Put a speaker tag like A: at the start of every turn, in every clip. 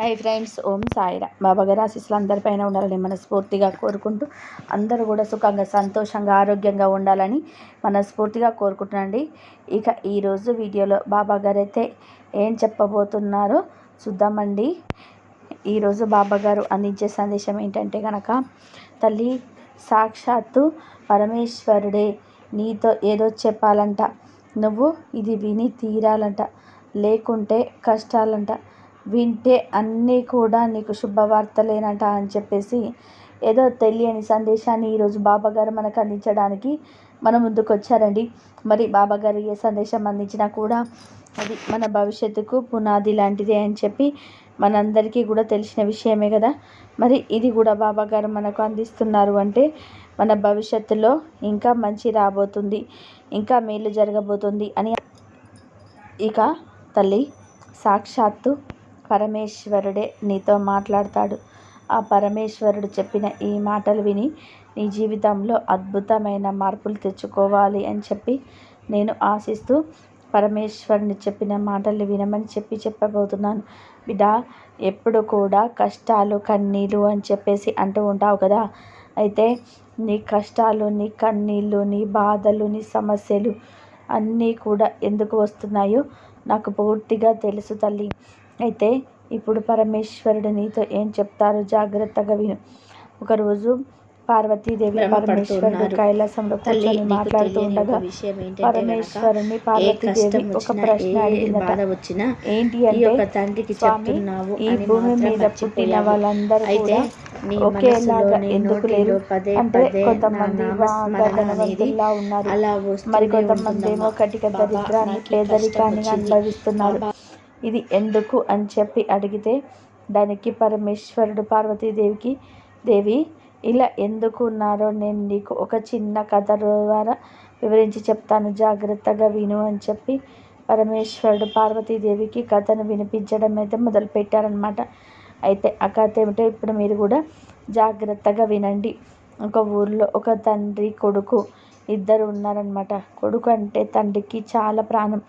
A: Hi friends ఓం సాయిరా. బాబా గారు ఆశీస్సులు అందరిపైన ఉండాలని మనస్ఫూర్తిగా కోరుకుంటూ అందరూ కూడా సుఖంగా సంతోషంగా ఆరోగ్యంగా ఉండాలని మనస్ఫూర్తిగా కోరుకుంటున్నాండి ఇక ఈరోజు వీడియోలో బాబా గారు అయితే ఏం చెప్పబోతున్నారో చూద్దామండి. ఈరోజు బాబా గారు అందించే సందేశం ఏంటంటే కనుక తల్లి సాక్షాత్తు పరమేశ్వరుడే నీతో ఏదో చెప్పాలంట. నువ్వు ఇది విని తీరాలంట. లేకుంటే కష్టాలంట. వింటే అన్నీ కూడా నీకు శుభవార్తలేనట అని చెప్పేసి ఏదో తెలియని సందేశాన్ని ఈరోజు బాబాగారు మనకు అందించడానికి మన ముందుకు వచ్చారండి. మరి బాబాగారు ఏ సందేశం అందించినా కూడా అది మన భవిష్యత్తుకు పునాది లాంటిదే అని చెప్పి మనందరికీ కూడా తెలిసిన విషయమే కదా. మరి ఇది కూడా బాబాగారు మనకు అందిస్తున్నారు అంటే మన భవిష్యత్తులో ఇంకా మంచి రాబోతుంది ఇంకా మేలు జరగబోతుంది అని ఇక తల్లి సాక్షాత్తు పరమేశ్వరుడే నీతో మాట్లాడతాడు. ఆ పరమేశ్వరుడు చెప్పిన ఈ మాటలు విని నీ జీవితంలో అద్భుతమైన మార్పులు తెచ్చుకోవాలి అని చెప్పి నేను ఆశిస్తూ పరమేశ్వరుని చెప్పిన మాటలు వినమని చెప్పి చెప్పబోతున్నాను. బిడ్డ ఎప్పుడు కూడా కష్టాలు కన్నీళ్ళు అని చెప్పేసి అంటూ ఉంటావు కదా. అయితే నీ కష్టాలు నీ కన్నీళ్ళు నీ బాధలు నీ సమస్యలు అన్నీ కూడా ఎందుకు వస్తున్నాయో నాకు పూర్తిగా తెలుసు తల్లి. అయితే ఇప్పుడు పరమేశ్వరుడు నీతో ఏం చెప్తారో జాగ్రత్తగా విను. ఒకరోజు పార్వతీదేవి పరమేశ్వరుడు కైలాసంలో కూర్చొని మాట్లాడుతూ ఉండగా పరమేశ్వరుని పార్వతీదేవి ఒక ప్రశ్న అడిగిందట ఏంటి అంటే స్వామి ఈ భూమి మీద పుట్టిన వాళ్ళందరూ కూడా ఒకేలాగా ఎందుకు లేరు? అంటే కొంతమంది ధనవంతుల్లా ఉన్నారు. మరి కొంతమంది ఏమో కటిక దరిద్రాన్ని పేదరికాన్ని అనుభవిస్తున్నారు. ఇది ఎందుకు అని చెప్పి అడిగితే దానికి పరమేశ్వరుడు పార్వతీదేవికి దేవి ఇలా ఎందుకు ఉన్నారో నేను నీకు ఒక చిన్న కథ ద్వారా వివరించి చెప్తాను. జాగ్రత్తగా విను అని చెప్పి పరమేశ్వరుడు పార్వతీదేవికి కథను వినిపించడం అయితే మొదలుపెట్టారనమాట అయితే ఆ కథ ఏమిటో ఇప్పుడు మీరు కూడా జాగ్రత్తగా వినండి. ఒక ఊర్లో ఒక తండ్రి కొడుకు ఇద్దరు ఉన్నారనమాట కొడుకు అంటే తండ్రికి చాలా ప్రాణం.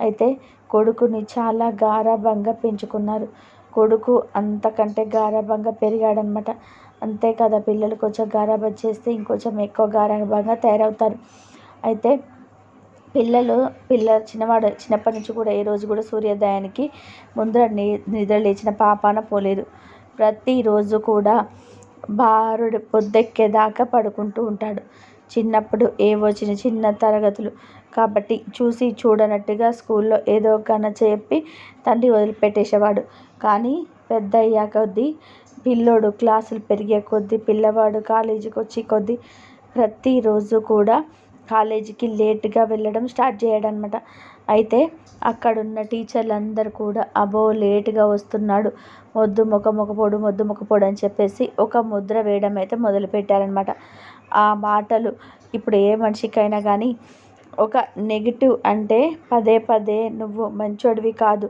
A: అయితే కొడుకుని చాలా గారాబంగా పెంచుకున్నారు. కొడుకు అంతకంటే గారాబంగా పెరిగాడనమాట అంతే కదా పిల్లలు కొంచెం గారాబం చేస్తే ఇంకొంచెం ఎక్కువ గారాబంగా తయారవుతారు. అయితే పిల్లలు పిల్ల చిన్నవాడు చిన్నప్పటి నుంచి కూడా ఏ రోజు కూడా సూర్యోదయానికి ముందర నిద్ర లేచిన పాపాన పోలేదు. ప్రతిరోజు కూడా బారుడు పొద్దెక్కేదాకా పడుకుంటూ ఉంటాడు. చిన్నప్పుడు ఏవో చిన్న చిన్న తరగతులు కాబట్టి చూసి చూడనట్టుగా స్కూల్లో ఏదో కన చెప్పి తండ్రి వదిలిపెట్టేసేవాడు. కానీ పెద్ద అయ్యా కొద్దీ పిల్లోడు క్లాసులు పెరిగే కొద్దీ పిల్లవాడు కాలేజీకి వచ్చి కొద్దీ ప్రతిరోజు కూడా కాలేజీకి లేట్గా వెళ్ళడం స్టార్ట్ చేయడనమాట అయితే అక్కడున్న టీచర్లు అందరు కూడా అబో లేటుగా వస్తున్నాడు మొద్దు మొక్క మొక్కపోడు మొద్దు మొక్కపోడు అని చెప్పేసి ఒక ముద్ర వేయడం అయితే మొదలుపెట్టారనమాట ఆ మాటలు ఇప్పుడు ఏ మనిషికైనా కానీ ఒక నెగిటివ్ అంటే పదే పదే నువ్వు మంచోడివి కాదు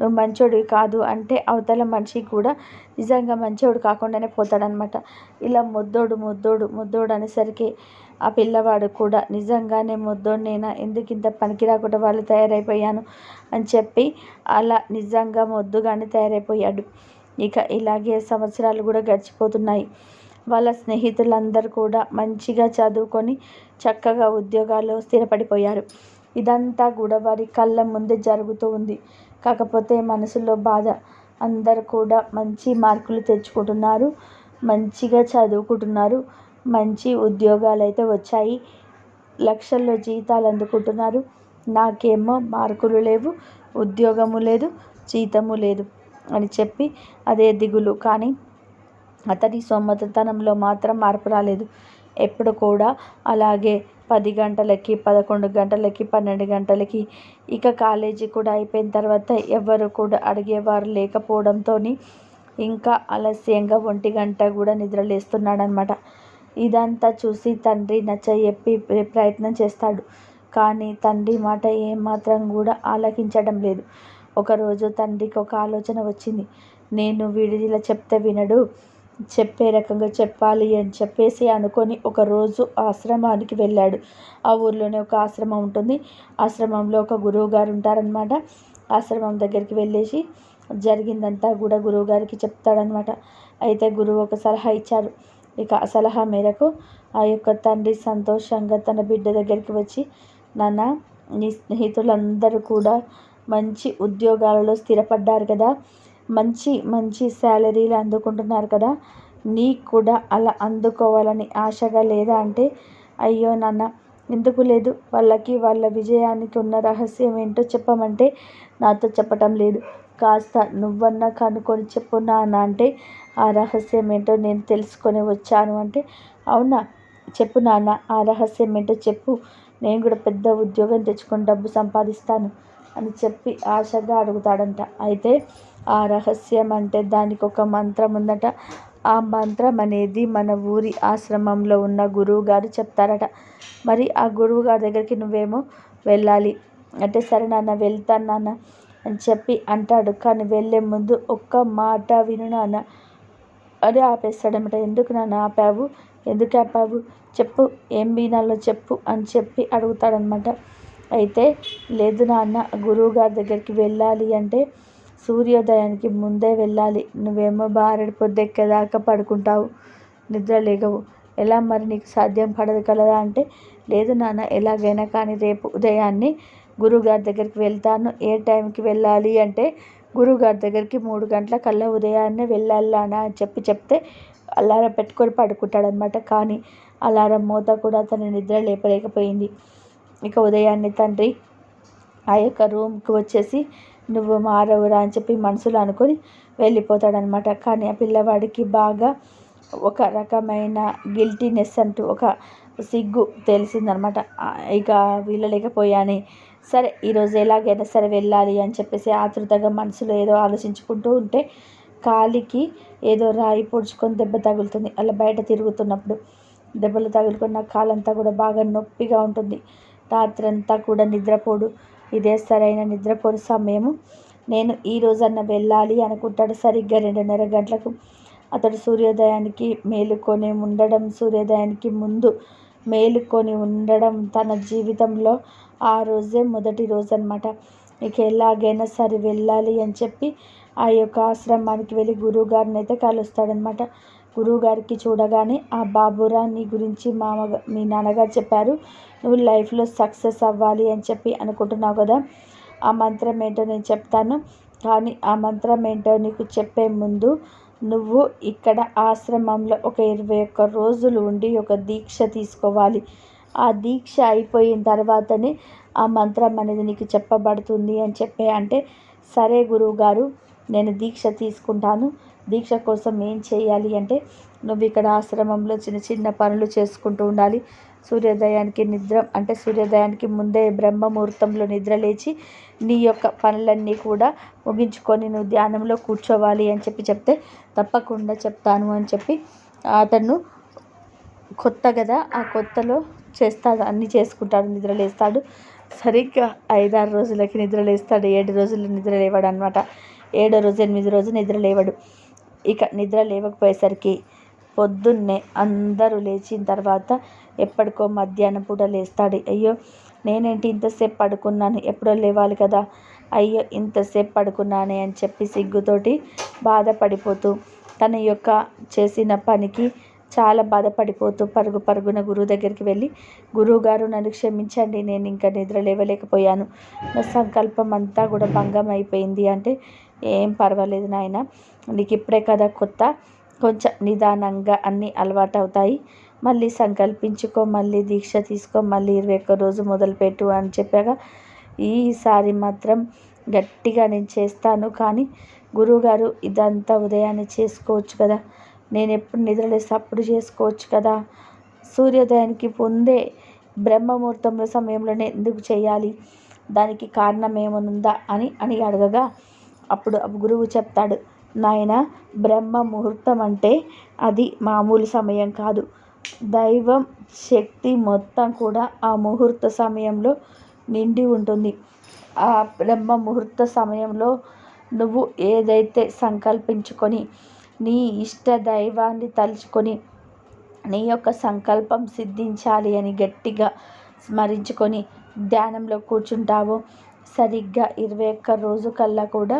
A: నువ్వు మంచోడివి కాదు అంటే అవతల మనిషి కూడా నిజంగా మంచోడు కాకుండానే పోతాడనమాట ఇలా ముద్దోడు ముద్దోడు ముద్దోడు అనేసరికి ఆ పిల్లవాడు కూడా నిజంగానే ముద్దోడినైనా ఎందుకు ఇంత పనికి రాకుండా వాళ్ళు తయారైపోయాను అని చెప్పి అలా నిజంగా ముద్దుగానే తయారైపోయాడు. ఇక ఇలాగే సంవత్సరాలు కూడా గడిచిపోతున్నాయి. వాళ్ళ స్నేహితులందరూ కూడా మంచిగా చదువుకొని చక్కగా ఉద్యోగాల్లో స్థిరపడిపోయారు. ఇదంతా కూడా వారి కళ్ళ ముందే జరుగుతూ ఉంది. కాకపోతే మనసులో బాధ. అందరు కూడా మంచి మార్కులు తెచ్చుకుంటున్నారు. మంచిగా చదువుకుంటున్నారు. మంచి ఉద్యోగాలు అయితే వచ్చాయి. లక్షల్లో జీతాలు అందుకుంటున్నారు. నాకేమో మార్కులు లేవు ఉద్యోగము లేదు జీతము లేదు అని చెప్పి అదే దిగులు. కానీ అతని సొమ్మతనంలో మాత్రం మార్పు రాలేదు. ఎప్పుడు కూడా అలాగే పది గంటలకి పదకొండు గంటలకి పన్నెండు గంటలకి ఇక కాలేజీ కూడా అయిపోయిన తర్వాత ఎవరు కూడా అడిగేవారు లేకపోవడంతో ఇంకా ఆలస్యంగా ఒంటి గంట కూడా నిద్రలేస్తున్నాడనమాట ఇదంతా చూసి తండ్రి నచ్చ చెప్పి ప్రయత్నం చేస్తాడు. కానీ తండ్రి మాట ఏమాత్రం కూడా ఆలకించడం లేదు. ఒకరోజు తండ్రికి ఒక ఆలోచన వచ్చింది. నేను వీడిదిలా చెప్తే వినడు. చెప్పే రకంగా చెప్పాలి అని చెప్పేసి అనుకొని ఒకరోజు ఆశ్రమానికి వెళ్ళాడు. ఆ ఊర్లోనే ఒక ఆశ్రమం ఉంటుంది. ఆశ్రమంలో ఒక గురువు గారు ఉంటారనమాట ఆశ్రమం దగ్గరికి వెళ్ళేసి జరిగిందంతా కూడా గురువు గారికి చెప్తాడనమాట అయితే గురువు ఒక సలహా ఇచ్చారు. ఇక ఆ సలహా మేరకు ఆ యొక్క తండ్రి సంతోషంగా తన బిడ్డ దగ్గరికి వచ్చి నాన్న నీ స్నేహితులందరూ కూడా మంచి ఉద్యోగాలలో స్థిరపడ్డారు కదా. మంచి మంచి శాలరీలు అందుకుంటున్నారు కదా. నీకు కూడా అలా అందుకోవాలని ఆశగా లేదా అంటే అయ్యో నాన్న ఎందుకు లేదు? వాళ్ళకి వాళ్ళ విజయానికి ఉన్న రహస్యం ఏంటో చెప్పమంటే నాతో చెప్పటం లేదు. కాస్త నువ్వన్నా కనుక్కొని చెప్పు నాన్న అంటే ఆ రహస్యం ఏంటో నేను తెలుసుకొని వచ్చాను అంటే అవునా? చెప్పు నాన్న ఆ రహస్యం ఏంటో చెప్పు. నేను కూడా పెద్ద ఉద్యోగం తెచ్చుకొని డబ్బు సంపాదిస్తాను అని చెప్పి ఆశగా అడుగుతాడంట. అయితే ఆ రహస్యం అంటే దానికి ఒక మంత్రం ఉందట ఆ మంత్రం అనేది మన ఊరి ఆశ్రమంలో ఉన్న గురువు గారు చెప్తారట. మరి ఆ గురువు గారి దగ్గరికి నువ్వేమో వెళ్ళాలి. అంటే సరే నాన్న వెళ్తాను నాన్న అని చెప్పి అంటాడు. కానీ వెళ్ళే ముందు ఒక్క మాట విను నాన్న. అదే ఆపేస్తాడనమాట ఎందుకు నాన్న ఆపావు? ఎందుకు ఆపావు? చెప్పు. ఏం వినాలో చెప్పు అని చెప్పి అడుగుతాడనమాట అయితే లేదు నాన్న గురువు గారి దగ్గరికి వెళ్ళాలి అంటే సూర్యోదయానికి ముందే వెళ్ళాలి. నువ్వేమో బారెడు పొద్దెక్కేదాకా పడుకుంటావు. నిద్ర లేగవు. ఎలా మరి నీకు సాధ్యం పడదు కలదా అంటే లేదు నాన్న ఎలాగైనా కానీ రేపు ఉదయాన్నే గురువుగారి దగ్గరికి వెళ్తాను. ఏ టైంకి వెళ్ళాలి అంటే గురువుగారి దగ్గరికి మూడు గంటల కల్లా ఉదయాన్నే వెళ్ళాలనా అని చెప్పి చెప్తే అలారం పెట్టుకొని పడుకుంటాడనమాట కానీ అలారం మోత కూడా తన నిద్ర లేపలేకపోయింది. ఇక ఉదయాన్నే తండ్రి ఆ యొక్క రూమ్కి వచ్చేసి నువ్వు మారవురా అని చెప్పి మనసులో అనుకొని వెళ్ళిపోతాడనమాట. కానీ ఆ పిల్లవాడికి బాగా ఒక రకమైన గిల్టీనెస్ అంటూ ఒక సిగ్గు తెలిసిందనమాట. ఇక వీళ్ళలేకపోయాని సరే ఈరోజు ఎలాగైనా సరే వెళ్ళాలి అని చెప్పేసి ఆతృతగా మనసులో ఏదో ఆలోచించుకుంటూ ఉంటే కాలికి ఏదో రాయి పొడుచుకొని దెబ్బ తగులుతుంది. అలా బయట తిరుగుతున్నప్పుడు దెబ్బలు తగులుకున్న కాలంతా కూడా బాగా నొప్పిగా ఉంటుంది. రాత్రంతా కూడా నిద్రపోడు. ఇదే సరైన నిద్రపోని సమయము. నేను ఈ రోజన్న వెళ్ళాలి అనుకుంటాడు. సరిగ్గా రెండున్నర గంటలకు అతడు సూర్యోదయానికి మేలుకొని ఉండడం సూర్యోదయానికి ముందు మేలుకొని ఉండడం తన జీవితంలో ఆ రోజే మొదటి రోజు అనమాట ఇక ఎలాగైనా సరే వెళ్ళాలి అని చెప్పి ఆ యొక్క ఆశ్రమానికి వెళ్ళి గురువుగారిని అయితే కలుస్తాడనమాట గురువుగారికి చూడగానే ఆ బాబురా నీ గురించి మామ మీ నాన్నగారు చెప్పారు. నువ్వు లైఫ్లో సక్సెస్ అవ్వాలి అని చెప్పి అనుకుంటున్నావు కదా. ఆ మంత్రం ఏంటో నేను చెప్తాను. కానీ ఆ మంత్రం ఏంటో నీకు చెప్పే ముందు నువ్వు ఇక్కడ ఆశ్రమంలో ఒక ఇరవై ఒక్క రోజులు ఉండి ఒక దీక్ష తీసుకోవాలి. ఆ దీక్ష అయిపోయిన తర్వాతనే ఆ మంత్రం అనేది నీకు చెప్పబడుతుంది అని చెప్పే అంటే సరే గురువు గారు నేను దీక్ష తీసుకుంటాను. దీక్ష కోసం ఏం చేయాలి అంటే నువ్వు ఇక్కడ ఆశ్రమంలో చిన్న చిన్న పనులు చేసుకుంటూ ఉండాలి. సూర్యోదయానికి నిద్ర అంటే సూర్యోదయానికి ముందే బ్రహ్మ ముహూర్తంలో నిద్ర లేచి నీ యొక్క పనులన్నీ కూడా ముగించుకొని నువ్వు ధ్యానంలో కూర్చోవాలి అని చెప్పి చెప్తే తప్పకుండా చెప్తాను అని చెప్పి అతను కొత్త కదా ఆ కొత్తలో చేస్తాడు అన్నీ చేసుకుంటాడు నిద్ర లేస్తాడు. సరిగ్గా ఐదారు రోజులకి నిద్ర లేస్తాడు ఏడు రోజులు నిద్ర లేవాడు అనమాట ఏడో రోజు ఎనిమిది రోజు నిద్ర లేవడు. ఇక నిద్ర లేవకపోయేసరికి పొద్దున్నే అందరూ లేచిన తర్వాత ఎప్పటికో మధ్యాహ్నం పూట లేస్తాడు. అయ్యో నేనేంటి ఇంతసేపు పడుకున్నాను? ఎప్పుడో లేవాలి కదా. అయ్యో ఇంతసేపు పడుకున్నానే అని చెప్పి సిగ్గుతోటి బాధపడిపోతూ తన యొక్క చేసిన పనికి చాలా బాధపడిపోతూ పరుగు పరుగున గురువు దగ్గరికి వెళ్ళి గురువుగారు నన్ను క్షమించండి నేను ఇంకా నిద్ర లేవలేకపోయాను. నా సంకల్పం అంతా కూడా భంగం అయిపోయింది. అంటే ఏం పర్వాలేదు నాయన. నీకు ఇప్పుడే కదా కొత్త. కొంచెం నిదానంగా అన్నీ అలవాటు అవుతాయి మళ్ళీ సంకల్పించుకో మళ్ళీ దీక్ష తీసుకో మళ్ళీ ఇరవై ఒక్క రోజు మొదలుపెట్టు అని చెప్పాగా. ఈసారి మాత్రం గట్టిగా నేను చేస్తాను కానీ గురువుగారు ఇదంతా ఉదయాన్నే చేసుకోవచ్చు కదా. నేను ఎప్పుడు నిద్రలేసి అప్పుడు చేసుకోవచ్చు కదా. సూర్యోదయానికి ముందే బ్రహ్మముహూర్తంలో సమయంలోనే ఎందుకు చేయాలి? దానికి కారణం ఏమనుందా అని అని అడగగా. అప్పుడు గురువు చెప్తాడు నాయన బ్రహ్మ ముహూర్తం అంటే అది మామూలు సమయం కాదు. దైవం శక్తి మొత్తం కూడా ఆ ముహూర్త సమయంలో నిండి ఉంటుంది. ఆ బ్రహ్మ ముహూర్త సమయంలో నువ్వు ఏదైతే సంకల్పించుకొని నీ ఇష్ట దైవాన్ని తలుచుకొని నీ యొక్క సంకల్పం సిద్ధించాలి అని గట్టిగా స్మరించుకొని ధ్యానంలో కూర్చుంటావో సరిగ్గా ఇరవై ఒక్క రోజు కల్లా కూడా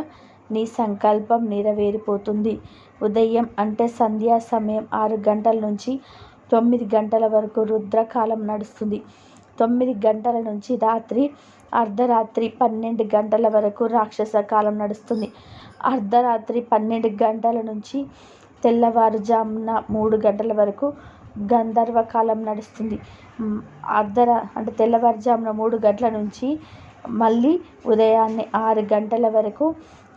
A: నీ సంకల్పం నెరవేరిపోతుంది. ఉదయం అంటే సంధ్యా సమయం ఆరు గంటల నుంచి తొమ్మిది గంటల వరకు రుద్రకాలం నడుస్తుంది. తొమ్మిది గంటల నుంచి రాత్రి అర్ధరాత్రి పన్నెండు గంటల వరకు రాక్షస కాలం నడుస్తుంది. అర్ధరాత్రి పన్నెండు గంటల నుంచి తెల్లవారుజామున మూడు గంటల వరకు గంధర్వ కాలం నడుస్తుంది. అర్ధరా అంటే తెల్లవారుజామున మూడు గంటల నుంచి మళ్ళీ ఉదయాన్నే ఆరు గంటల వరకు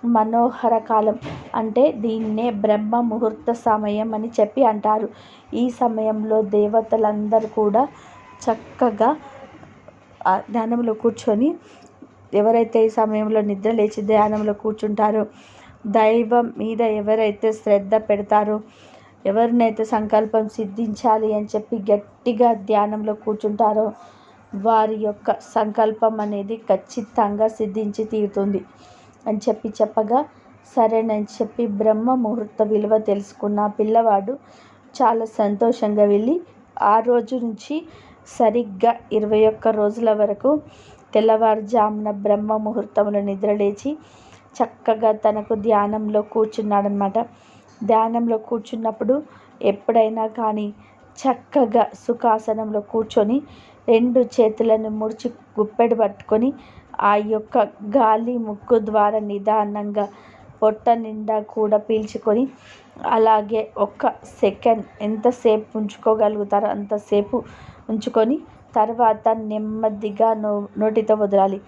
A: మనోహర కాలం అంటే దీన్నే బ్రహ్మ ముహూర్త సమయం అని చెప్పి అంటారు. ఈ సమయంలో దేవతలందరూ కూడా చక్కగా ధ్యానంలో కూర్చొని ఎవరైతే ఈ సమయంలో నిద్ర లేచి ధ్యానంలో కూర్చుంటారో దైవం మీద ఎవరైతే శ్రద్ధ పెడతారో ఎవరినైతే సంకల్పం సిద్ధించాలి అని చెప్పి గట్టిగా ధ్యానంలో కూర్చుంటారో వారి యొక్క సంకల్పం అనేది ఖచ్చితంగా సిద్ధించి తీరుతుంది. అని చెప్పి చెప్పగా సరేనని చెప్పి బ్రహ్మ ముహూర్త విలువ తెలుసుకున్న పిల్లవాడు చాలా సంతోషంగా వెళ్ళి ఆ రోజు నుంచి సరిగ్గా ఇరవై ఒక్క రోజుల వరకు తెల్లవారుజామున బ్రహ్మ ముహూర్తంలో నిద్రలేచి చక్కగా తనకు ధ్యానంలో కూర్చున్నాడనమాట ధ్యానంలో కూర్చున్నప్పుడు ఎప్పుడైనా కానీ చక్కగా సుఖాసనంలో కూర్చొని రెండు చేతులను ముడిచి గుప్పెడు పట్టుకొని ఆ యొక్క గాలి ముక్కు ద్వారా నిదానంగా పొట్ట నిండా కూడా పీల్చుకొని అలాగే ఒక్క సెకండ్ ఎంతసేపు ఉంచుకోగలుగుతారో అంతసేపు ఉంచుకొని తర్వాత నెమ్మదిగా నో నోటితో వదలాలి.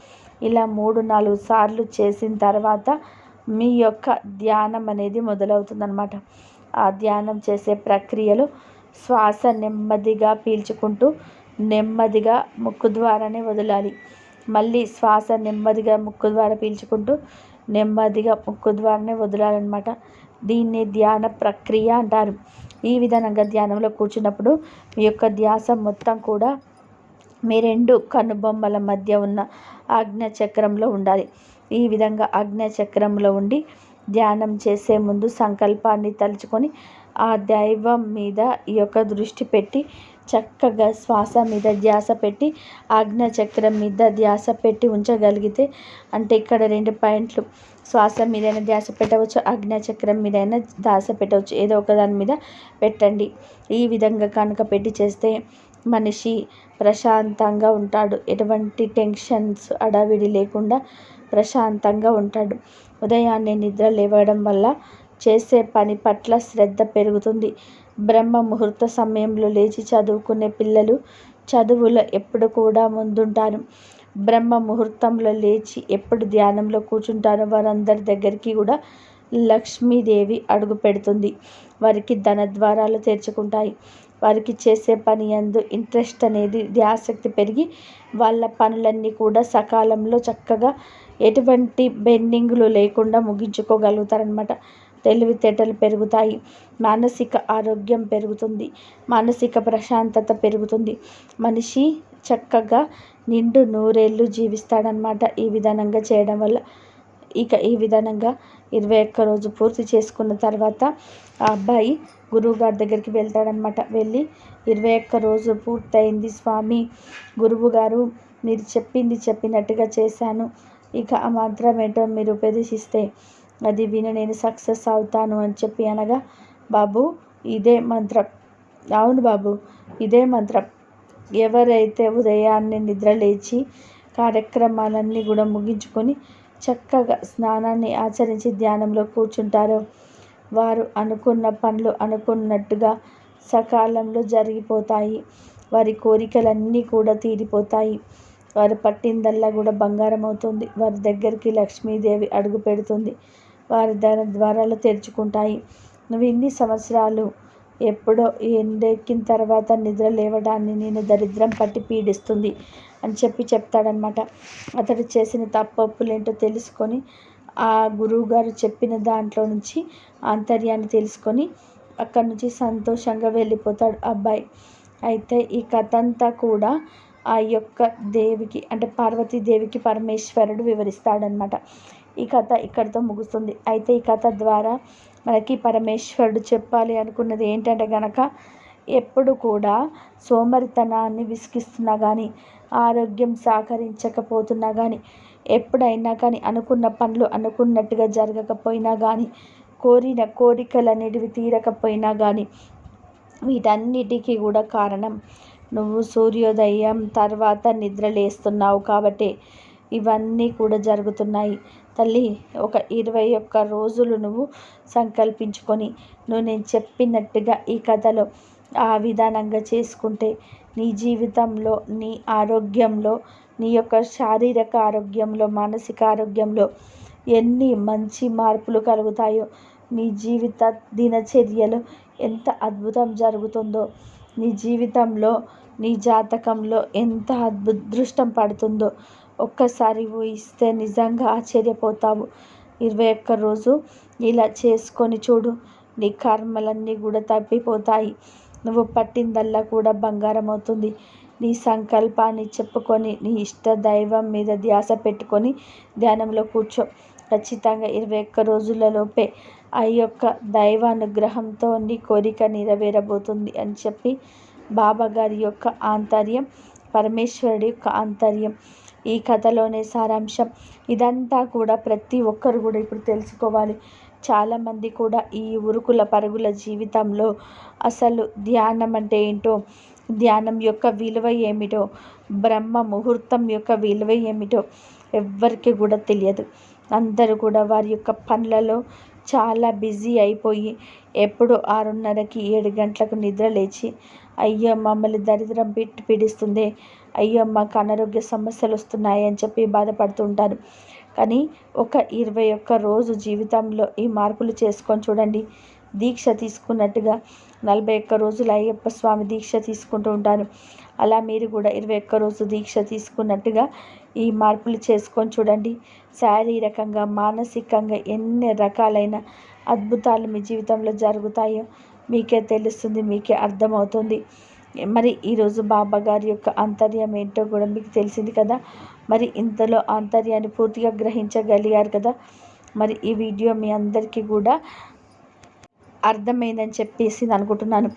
A: ఇలా మూడు నాలుగు సార్లు చేసిన తర్వాత మీ యొక్క ధ్యానం అనేది మొదలవుతుందన్నమాట. ఆ ధ్యానం చేసే ప్రక్రియలో శ్వాస నెమ్మదిగా పీల్చుకుంటూ నెమ్మదిగా ముక్కు ద్వారానే వదలాలి. మళ్ళీ శ్వాస నెమ్మదిగా ముక్కు ద్వారా పీల్చుకుంటూ నెమ్మదిగా ముక్కు ద్వారానే వదలాలన్నమాట. దీన్ని ధ్యాన ప్రక్రియ అంటారు. ఈ విధానంగా ధ్యానంలో కూర్చున్నప్పుడు మీ యొక్క ధ్యాస మొత్తం కూడా మీ రెండు కనుబొమ్మల మధ్య ఉన్న ఆజ్ఞ చక్రంలో ఉండాలి. ఈ విధంగా ఆజ్ఞ చక్రంలో ఉండి ధ్యానం చేసే ముందు సంకల్పాన్ని తలుచుకొని ఆ దైవం మీద ఈ యొక్క దృష్టి పెట్టి చక్కగా శ్వాస మీద ధ్యాస పెట్టి ఆజ్ఞాచక్రం మీద ధ్యాస పెట్టి ఉంచగలిగితే అంటే ఇక్కడ రెండు పాయింట్లు. శ్వాస మీదైనా ధ్యాస పెట్టవచ్చు చక్రం మీదైనా ధ్యాస పెట్టవచ్చు. ఏదో ఒక దాని మీద పెట్టండి. ఈ విధంగా కనుక పెట్టి చేస్తే మనిషి ప్రశాంతంగా ఉంటాడు. ఎటువంటి టెన్షన్స్ అడావిడి లేకుండా ప్రశాంతంగా ఉంటాడు. ఉదయాన్నే నిద్ర లేవడం వల్ల చేసే పని పట్ల శ్రద్ధ పెరుగుతుంది. బ్రహ్మ ముహూర్త సమయంలో లేచి చదువుకునే పిల్లలు చదువులో ఎప్పుడు కూడా ముందుంటారు. బ్రహ్మ ముహూర్తంలో లేచి ఎప్పుడు ధ్యానంలో కూర్చుంటారో వారందరి దగ్గరికి కూడా లక్ష్మీదేవి అడుగు పెడుతుంది. వారికి ధన ద్వారాలు తెరుచుకుంటాయి. వారికి చేసే పని అందు ఇంట్రెస్ట్ అనేది ఆసక్తి పెరిగి వాళ్ళ పనులన్నీ కూడా సకాలంలో చక్కగా ఎటువంటి బెండింగ్లు లేకుండా ముగించుకోగలుగుతారనమాట తెలివితేటలు పెరుగుతాయి. మానసిక ఆరోగ్యం పెరుగుతుంది. మానసిక ప్రశాంతత పెరుగుతుంది. మనిషి చక్కగా నిండు నూరేళ్ళు జీవిస్తాడనమాట ఈ విధానంగా చేయడం వల్ల. ఇక ఈ విధానంగా ఇరవై ఒక్క రోజు పూర్తి చేసుకున్న తర్వాత ఆ అబ్బాయి గురువుగారి దగ్గరికి వెళ్తాడనమాట వెళ్ళి ఇరవై ఒక్క రోజు పూర్తయింది స్వామి. గురువు గారు మీరు చెప్పింది చెప్పినట్టుగా చేశాను. ఇక ఆ మంత్రం ఏంటో మీరు ఉపదేశిస్తే అది విని నేను సక్సెస్ అవుతాను అని చెప్పి అనగా బాబు ఇదే మంత్రం. అవును బాబు ఇదే మంత్రం. ఎవరైతే ఉదయాన్నే నిద్ర లేచి కార్యక్రమాలన్నీ కూడా ముగించుకొని చక్కగా స్నానాన్ని ఆచరించి ధ్యానంలో కూర్చుంటారో వారు అనుకున్న పనులు అనుకున్నట్టుగా సకాలంలో జరిగిపోతాయి. వారి కోరికలన్నీ కూడా తీరిపోతాయి. వారు పట్టిందల్లా కూడా బంగారం అవుతుంది వారి దగ్గరికి లక్ష్మీదేవి అడుగు పెడుతుంది. వారి దాని ద్వారాలు తెరుచుకుంటాయి. నువ్వు ఇన్ని సంవత్సరాలు ఎప్పుడో ఎండెక్కిన తర్వాత నిద్ర లేవడాన్ని నేను దరిద్రం పట్టి పీడిస్తుంది అని చెప్పి చెప్తాడనమాట అతడు చేసిన తప్పప్పులేంటో తెలుసుకొని ఆ గురువుగారు చెప్పిన దాంట్లో నుంచి ఆంతర్యాన్ని తెలుసుకొని అక్కడి నుంచి సంతోషంగా వెళ్ళిపోతాడు అబ్బాయి. అయితే ఈ కథ అంతా కూడా ఆ యొక్క దేవికి అంటే పార్వతీదేవికి పరమేశ్వరుడు వివరిస్తాడనమాట ఈ కథ ఇక్కడితో ముగుస్తుంది. అయితే ఈ కథ ద్వారా మనకి పరమేశ్వరుడు చెప్పాలి అనుకున్నది ఏంటంటే గనక ఎప్పుడు కూడా సోమరితనాన్ని విసిగిస్తున్నా కానీ ఆరోగ్యం సహకరించకపోతున్నా కానీ ఎప్పుడైనా కానీ అనుకున్న పనులు అనుకున్నట్టుగా జరగకపోయినా కానీ కోరిన కోరికలు అనేటివి తీరకపోయినా కానీ వీటన్నిటికీ కూడా కారణం నువ్వు సూర్యోదయం తర్వాత నిద్రలేస్తున్నావు కాబట్టి ఇవన్నీ కూడా జరుగుతున్నాయి. తల్లి ఒక ఇరవై ఒక్క రోజులు నువ్వు సంకల్పించుకొని నువ్వు నేను చెప్పినట్టుగా ఈ కథలో ఆ విధానంగా చేసుకుంటే నీ జీవితంలో నీ ఆరోగ్యంలో నీ యొక్క శారీరక ఆరోగ్యంలో మానసిక ఆరోగ్యంలో ఎన్ని మంచి మార్పులు కలుగుతాయో నీ జీవిత దినచర్యలో ఎంత అద్భుతం జరుగుతుందో నీ జీవితంలో నీ జాతకంలో ఎంత అదృష్టం పడుతుందో ఒక్కసారి ఊహిస్తే నిజంగా ఆశ్చర్యపోతావు. ఇరవై ఒక్క రోజు ఇలా చేసుకొని చూడు నీ కర్మలన్నీ కూడా తప్పిపోతాయి. నువ్వు పట్టిందల్లా కూడా బంగారం అవుతుంది. నీ సంకల్పాన్ని చెప్పుకొని నీ ఇష్ట దైవం మీద ధ్యాస పెట్టుకొని ధ్యానంలో కూర్చో. ఖచ్చితంగా ఇరవై ఒక్క రోజులలోపే ఆ యొక్క దైవానుగ్రహంతో నీ కోరిక నెరవేరబోతుంది అని చెప్పి బాబా గారి యొక్క ఆంతర్యం పరమేశ్వరుడి యొక్క ఆంతర్యం. ఈ కథలోనే సారాంశం. ఇదంతా కూడా ప్రతి ఒక్కరు కూడా ఇప్పుడు తెలుసుకోవాలి. చాలామంది కూడా ఈ ఉరుకుల పరుగుల జీవితంలో అసలు ధ్యానం అంటే ఏంటో ధ్యానం యొక్క విలువ ఏమిటో బ్రహ్మ ముహూర్తం యొక్క విలువ ఏమిటో ఎవ్వరికి కూడా తెలియదు. అందరూ కూడా వారి యొక్క పనులలో చాలా బిజీ అయిపోయి ఎప్పుడు ఆరున్నరకి ఏడు గంటలకు నిద్ర లేచి అయ్యో మమ్మల్ని దరిద్రం పెట్టి పీడిస్తుంది అయ్యో మాకు అనారోగ్య సమస్యలు వస్తున్నాయి అని చెప్పి బాధపడుతుంటారు కానీ ఒక ఇరవై ఒక్క రోజు జీవితంలో ఈ మార్పులు చేసుకొని చూడండి. దీక్ష తీసుకున్నట్టుగా నలభై ఒక్క రోజులు అయ్యప్ప స్వామి దీక్ష తీసుకుంటూ ఉంటారు. అలా మీరు కూడా ఇరవై ఒక్క రోజు దీక్ష తీసుకున్నట్టుగా ఈ మార్పులు చేసుకొని చూడండి. శారీరకంగా మానసికంగా ఎన్ని రకాలైన అద్భుతాలు మీ జీవితంలో జరుగుతాయో మీకే తెలుస్తుంది మీకే అర్థమవుతుంది. మరి ఈరోజు బాబా గారి యొక్క ఆంతర్యం ఏంటో కూడా మీకు తెలిసింది కదా. మరి ఇంతలో ఆంతర్యాన్ని పూర్తిగా గ్రహించగలిగారు కదా. మరి ఈ వీడియో మీ అందరికీ కూడా అర్థమైందని చెప్పేసి అనుకుంటున్నాను.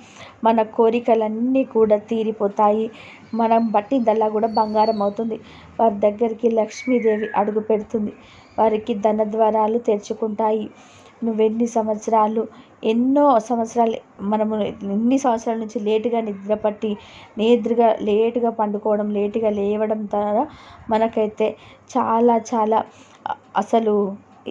A: మన కోరికలన్నీ కూడా తీరిపోతాయి. మనం బట్టిందల్లా కూడా బంగారం అవుతుంది. వారి దగ్గరికి లక్ష్మీదేవి అడుగు పెడుతుంది. వారికి ధన ద్వారాలు తెరుచుకుంటాయి. నువ్వెన్ని సంవత్సరాలు ఎన్నో సంవత్సరాలు మనము ఎన్ని సంవత్సరాల నుంచి లేటుగా నిద్రపట్టి నిద్రగా లేటుగా పండుకోవడం లేటుగా లేవడం ద్వారా మనకైతే చాలా చాలా అసలు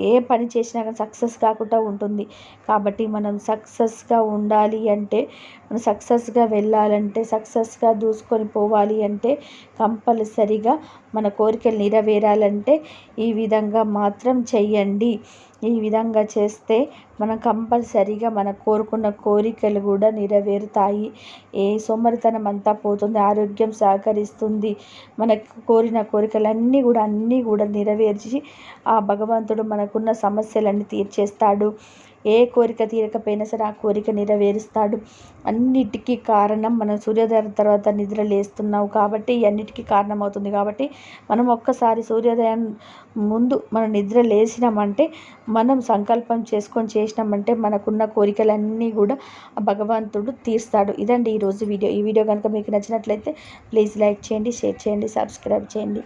A: ఏ పని చేసినా కానీ సక్సెస్ కాకుండా ఉంటుంది. కాబట్టి మనం సక్సెస్గా ఉండాలి అంటే మనం సక్సెస్గా వెళ్ళాలంటే సక్సెస్గా దూసుకొని పోవాలి అంటే కంపల్సరిగా మన కోరికలు నెరవేరాలంటే ఈ విధంగా మాత్రం చెయ్యండి. ఈ విధంగా చేస్తే మనం కంపల్సరీగా మన కోరుకున్న కోరికలు కూడా నెరవేరుతాయి. ఏ సోమరితనం అంతా పోతుంది ఆరోగ్యం సహకరిస్తుంది. మనకు కోరిన కోరికలన్నీ కూడా అన్నీ కూడా నెరవేర్చి ఆ భగవంతుడు మనకున్న సమస్యలన్నీ తీర్చేస్తాడు. ఏ కోరిక తీరకపోయినా సరే ఆ కోరిక నెరవేరుస్తాడు. అన్నిటికీ కారణం మనం సూర్యోదయం తర్వాత నిద్ర లేస్తున్నావు కాబట్టి అన్నిటికీ కారణం అవుతుంది కాబట్టి మనం ఒక్కసారి సూర్యోదయం ముందు మనం నిద్ర లేచినామంటే మనం సంకల్పం చేసుకొని చేసినామంటే మనకున్న కోరికలన్నీ కూడా భగవంతుడు తీర్స్తాడు ఇదండి ఈరోజు వీడియో. ఈ వీడియో కనుక మీకు నచ్చినట్లయితే ప్లీజ్ లైక్ చేయండి షేర్ చేయండి సబ్స్క్రైబ్ చేయండి.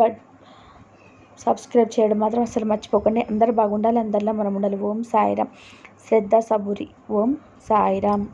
A: బట్ సబ్స్క్రైబ్ చేయడం మాత్రం అసలు మర్చిపోకండి. అందరూ బాగుండాలి అందరిలో మనం ఉండాలి. ఓం సాయిరామ్. శ్రద్ధ సబురి. ఓం సాయిరామ్.